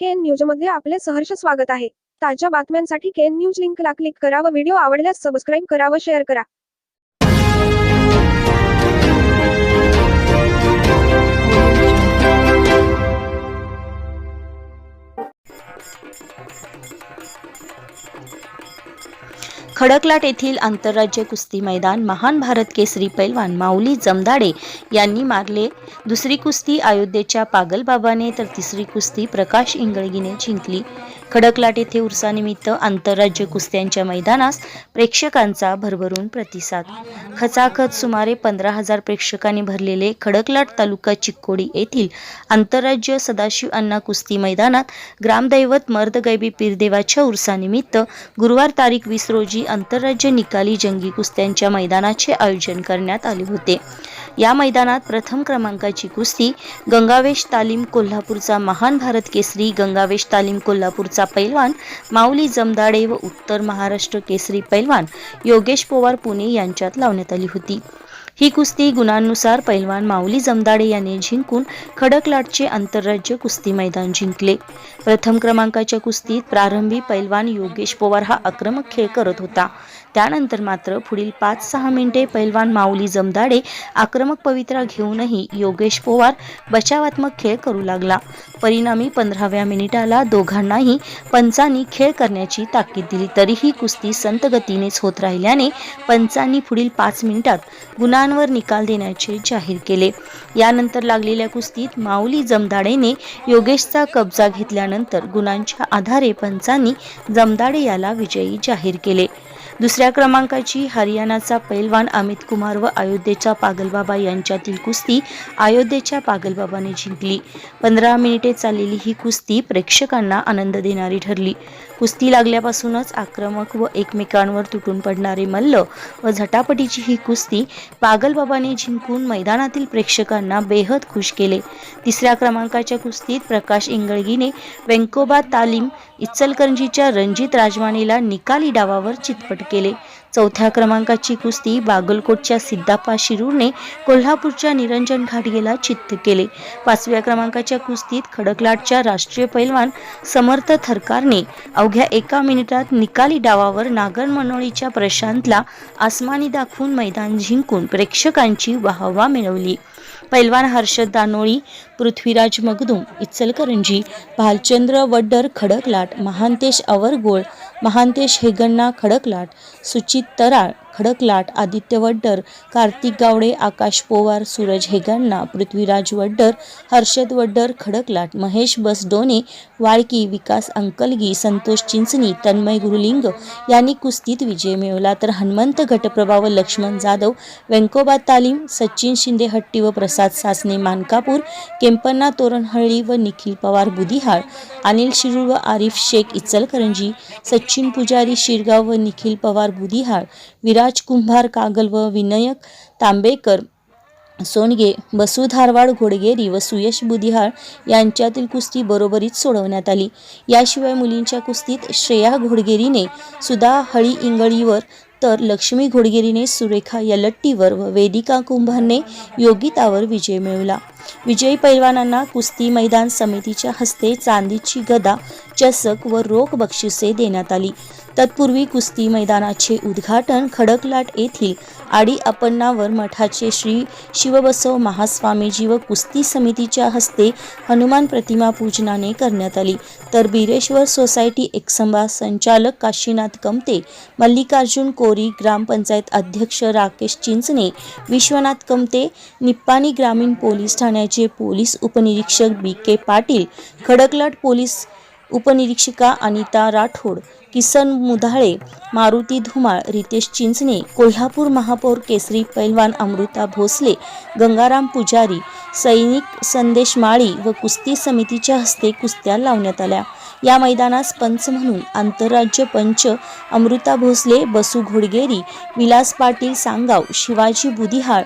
केन न्यूजमध्ये आपले सहर्ष स्वागत आहे. ताज्या बातम्यांसाठी केन न्यूज लिंकला क्लिक करा व व्हिडिओ आवडल्यास सबस्क्राईब करा व शेअर करा. खडकलाट येथील आंतरराज्य कुस्ती मैदान महान भारत केसरी पैलवान माऊली जमदाडे यांनी मारले. दुसरी कुस्ती अयोध्येच्या पागलबाबाने तर तिसरी कुस्ती प्रकाश इंगळगीने जिंकली. खडकलाट येथे उर्सानिमित्त आंतरराज्य कुस्त्यांच्या मैदानास प्रेक्षकांचा भरभरून प्रतिसाद. खचाखच सुमारे पंधरा हजार प्रेक्षकांनी भरलेले खडकलाट तालुका चिक्कोडी येथील आंतरराज्य सदाशिव अण्णा कुस्ती मैदानात ग्रामदैवत मर्दगैबी पीरदेवाच्या उर्सानिमित्त गुरुवार तारीख वीस रोजी आंतरराज्य निकाली जंगी कुस्त्यांच्या मैदानाचे आयोजन करण्यात आले होते. या मैदानात प्रथम क्रमांकाची कुस्ती गंगावेश तालीम कोल्हापूरचा महान भारत केसरी गंगावेश तालीम कोल्हापूरचा पैलवान माऊली जमदाडे व उत्तर महाराष्ट्र केसरी पैलवान योगेश पोवार पुणे यांच्यात लावण्यात आली होती. ही कुस्ती गुणांनुसार पैलवान माऊली जमदाडे यांनी जिंकून खडकलाटचे आंतरराज्य कुस्ती मैदान जिंकले. प्रथम क्रमांकाच्या कुस्तीत प्रारंभी पैलवान योगेश पवार हा आक्रमक खेळ करत होता. त्यानंतर मात्र पुढील पाच सहा मिनिटे पैलवान माऊली जमदाडे आक्रमक पवित्रा घेऊनही योगेश पोवार बचावात्मक खेळ करू लागला. परिणामी पंधराव्या मिनिटाला दोघांनाही पंचांनी खेळ करण्याची ताकीद दिली. तरीही कुस्ती संत गतीनेच होत राहिल्याने पंचांनी पुढील पाच मिनिटात गुणांवर निकाल देण्याचे जाहीर केले. यानंतर लागलेल्या कुस्तीत माऊली जमदाडेने योगेशचा कब्जा घेतल्यानंतर गुणांच्या आधारे पंचांनी जमदाडे याला विजयी जाहीर केले. दुसऱ्या क्रमांकाची हरियाणाचा पैलवान अमित कुमार व अयोध्येचा पागलबाबा यांच्यातील कुस्ती अयोध्येच्या पागलबाबाने जिंकली. पंधरा मिनिटे चाललेली ही कुस्ती प्रेक्षकांना आनंद देणारी ठरली. कुस्ती लागल्यापासूनच आक्रमक व एकमेकांवर तुटून पडणारे मल्ल व झटापटीची ही कुस्ती पागलबाबाने जिंकून मैदानातील प्रेक्षकांना बेहद खुश केले. तिसऱ्या क्रमांकाच्या कुस्तीत प्रकाश इंगळगीने वेंकोबा तालीम इचलकरंजीच्या रणजित राजवाणीला निकाली डावावर चितपट केले. चौथ्या क्रमांकाची कुस्ती बागलकोटच्या सिद्धाप्पा शिरूरने कोल्हापूरच्या निरंजन घाटगेला चित्त केले. पाचव्या क्रमांकाच्या कुस्तीत खडकलाटच्या राष्ट्रीय पैलवान समर्थ थरकारने अवघ्या एका मिनिटात निकाली डावावर नागर मनोळीच्या प्रशांतला आसमानी दाखवून मैदान जिंकून प्रेक्षकांची वाहवा मिळवली. पैलवान हर्षद दानोळी पृथ्वीराज मगदुम इचलकरंजी भालचंद्र वड्डर खडकलाट महांतेश अवरगोळ महांतेश हेगण्णा खडकलाट सुचित तराळ. खडकलाट आदित्य वड्डर कार्तिक गावडे आकाश पोवार सूरज हेगण्णा पृथ्वीराज वड्डर हर्षद वड्डर खडकलाट महेश बसडोने वाळकी विकास अंकलगी संतोष चिंचणी तन्मय गुरुलिंग यांनी कुस्तीत विजय मिळवला. तर हनुमंत घटप्रभा व लक्ष्मण जाधव व्यंकोबा तालीम सचिन शिंदे हट्टी व प्रसाद सासने मानकापूर केंपन्ना तोरणहळ्ळी व निखिल पवार बुदिहाळ अनिल शिरूर व आरिफ शेख इचलकरंजी सचिन पुजारी शिरगाव व निखिल पवार बुदिहाळ राजकुंभार कागल व विनायक तांबेकर सोनगे बसुधारवाड घोडगेरी व सुयश बुधिहाळ यांच्यातील कुस्ती बरोबरीत सोडवण्यात आली. याशिवाय मुलींच्या कुस्तीत श्रेया घोडगेरीने सुधा हळी इंगळीवर तर लक्ष्मी घोडगेरीने सुरेखा यलट्टीवर व वेदिका कुंभारने योगितावर विजय मिळवला. विजयी पैलवानांना कुस्ती मैदान समितीच्या हस्ते चांदीची गदा चषक व रोख बक्षिसे देण्यात आली. तत्पूर्वी कुस्ती मैदानाचे उद्घाटन खडकलाट येथील आडी अपन्नावर मठाचे श्री शिवबसव महास्वामीजी व कुस्ती समितीच्या हस्ते हनुमान प्रतिमा पूजनाने करण्यात आली. तर बिरेश्वर सोसायटी एकसंबा संचालक काशीनाथ कमते मल्लिकार्जुन कोरी ग्रामपंचायत अध्यक्ष राकेश चिंचणे विश्वनाथ कमते निप्पाणी ग्रामीण पोलीस ठाणे ठाण्याचे पोलीस उपनिरीक्षक B K Patil Khadaklat police उपनिरीक्षिका Anita Rathod Kisan Mudhale Maruti Dhumal Ritesh Chinchane Kolhapur महापौर केसरी पैलवान अमृता भोसले गंगाराम पुजारी सैनिक संदेश माळी व कुस्ती समितीच्या हस्ते कुस्त्या लावण्यात आल्या. या मैदानास पंच म्हणून आंतरराज्य पंच अमृता भोसले बसू घोडगेरी विलास पाटील सांगाव शिवाजी बुदिहाळ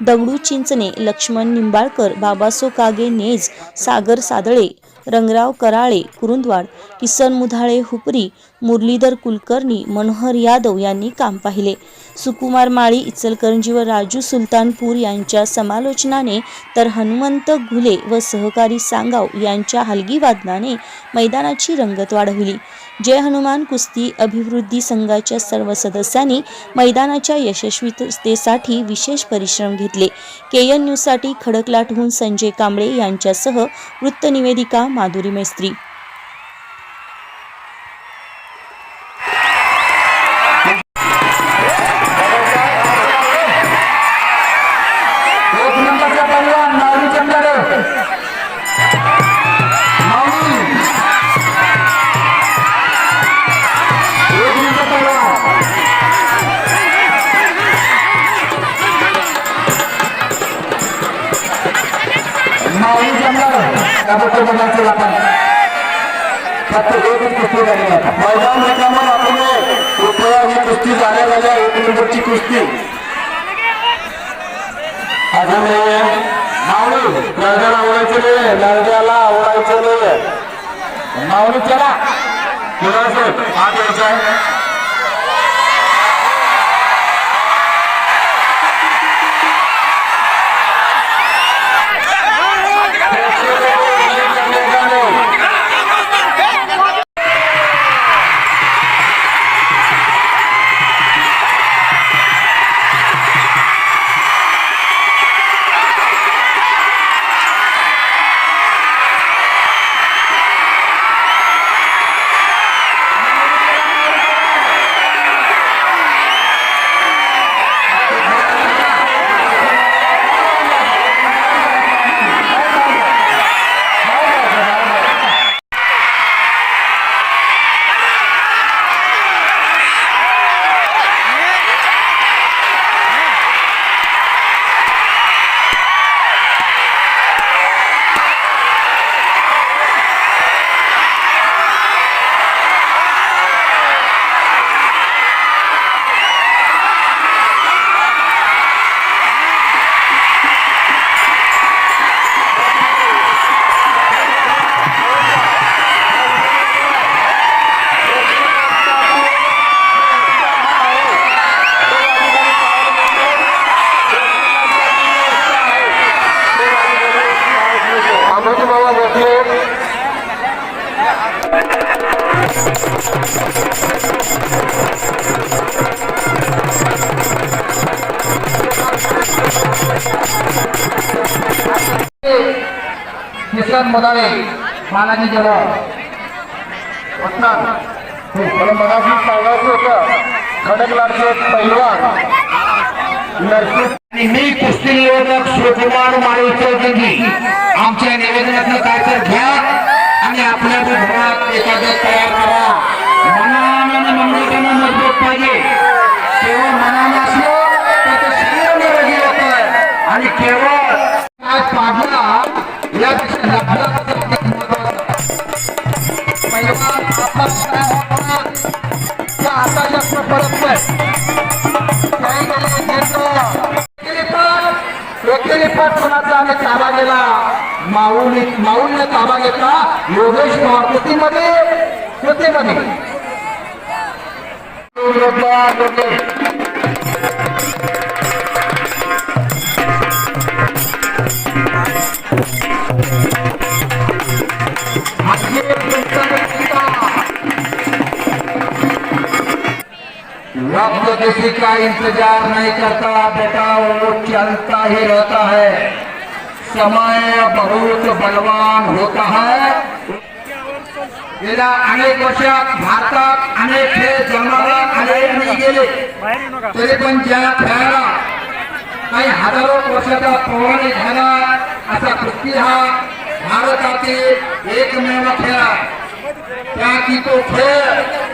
दगडू चिंचणे लक्ष्मण निंबाळकर बाबासो कागे नेज सागर सादळे रंगराव कराळे कुरुंदवाड किसन मुधाळे हुपरी मुरलीधर कुलकर्णी मनोहर यादव यांनी काम पाहिले. सुकुमार माळी इचलकरंजी व राजू सुलतानपूर यांच्या समालोचनाने तर हनुमंत घुले व सहकारी सांगाव यांच्या हलगी वादनाने मैदानाची रंगत वाढविली. जय हनुमान कुस्ती अभिवृद्धी संघाच्या सर्व सदस्यांनी मैदानाच्या यशस्वीतेसाठी विशेष परिश्रम घेतले. के एन न्यूजसाठी खडकलाटहून संजय कांबळे यांच्यासह वृत्तनिवेदिका माधुरी मेस्त्री. एक नंबरचा पहिलवान माऊली चंदर माऊली एक नंबर पहिलवान माऊली चंदर त्याबद्दल बघायचं आपण फक्त एकच कुस्ती झाली आता मैदान रिकामं आपण कृपया ही कुस्ती झाल्या झाल्या एक नंबरची कुस्ती अजून माऊली नळद्याला आवडायचं नाही नळद्याला आवडायचं नाही माऊली चला कुणाचं हात यायचा आहे मदाळे मानाची जवळ पटणार मला मनाशी सांगायचं होतं खडकलाटचे पैलवान नरसिंह मी कुस्ती निवेदक शिवकुमार माळी चौधरी हाताच्या परत नाही काही कोणाचा आम्ही ताबा गेला. माऊली माऊलीने ताबा घेतला. योगेश पवार कृतीमध्ये? कृतीमध्ये? वक्त किसी का इंतज़ार नहीं करता, बेटा, वो चलता ही रहता है। समय बहुत बलवान होता है। अनेक वर्षात भारतात अनेक खेळ जन्माला आले आणि गेले तरी पण ज्या खेळाला काही हजारो वर्षाचा प्रवाही झाला असा हा भारतातील एकमेव खेळ. क्या की तो खेळ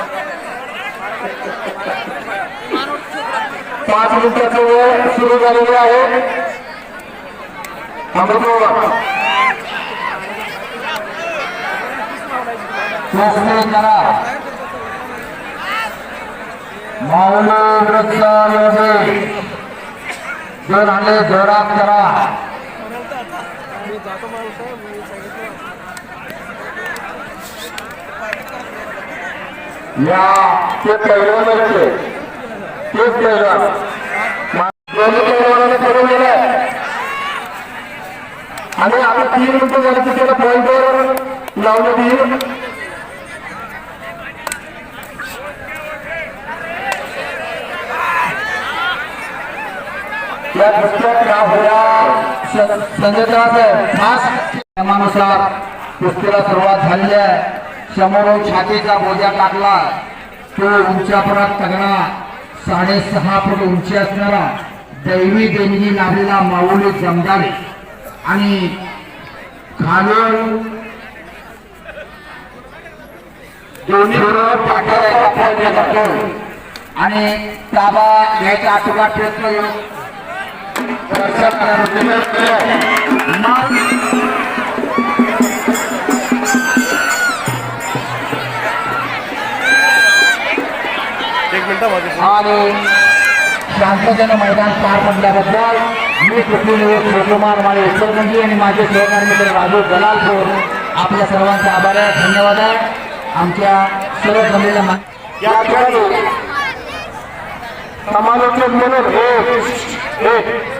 पाच मिनिटाचं वेळ सुरू झालेली आहे. अमृतोवर आले करा. जोरात करा. या ते पहिल्या तेच पैलवान दोन्ही पैलवानाने करून आणि आता तीन मिनिटं झाली की त्याला पॉईंटवर लावलं तीन या कुस्त्यात या होया खास नियमानुसार कुस्तीला सुरुवात झालेली आहे समोरून छातीचा बोजा टाकला तो उंचापर्यंत तगणा साडेसहा फूट उंची असणारा दैवी देणगी लाभलेला माऊली जमदारे आणि खालून दोन्ही बरोबर पाठीवर पॉईंट आणि ताबा घ्यायचा आटोकाट प्रयत्न दर्शक आणि शांततेनं मैदान पार पडल्याबद्दल मी पृथ्वीनिवेश शिवकुमार माळे इचलकरंजी आणि माझे सहकारी मित्र राजू दलालपूर आपल्या सर्वांचा आभार आहे. धन्यवाद आहे. आमच्या सर्व जमलेल्या मा या ठिकाणी समालोचक म्हणून एक एक.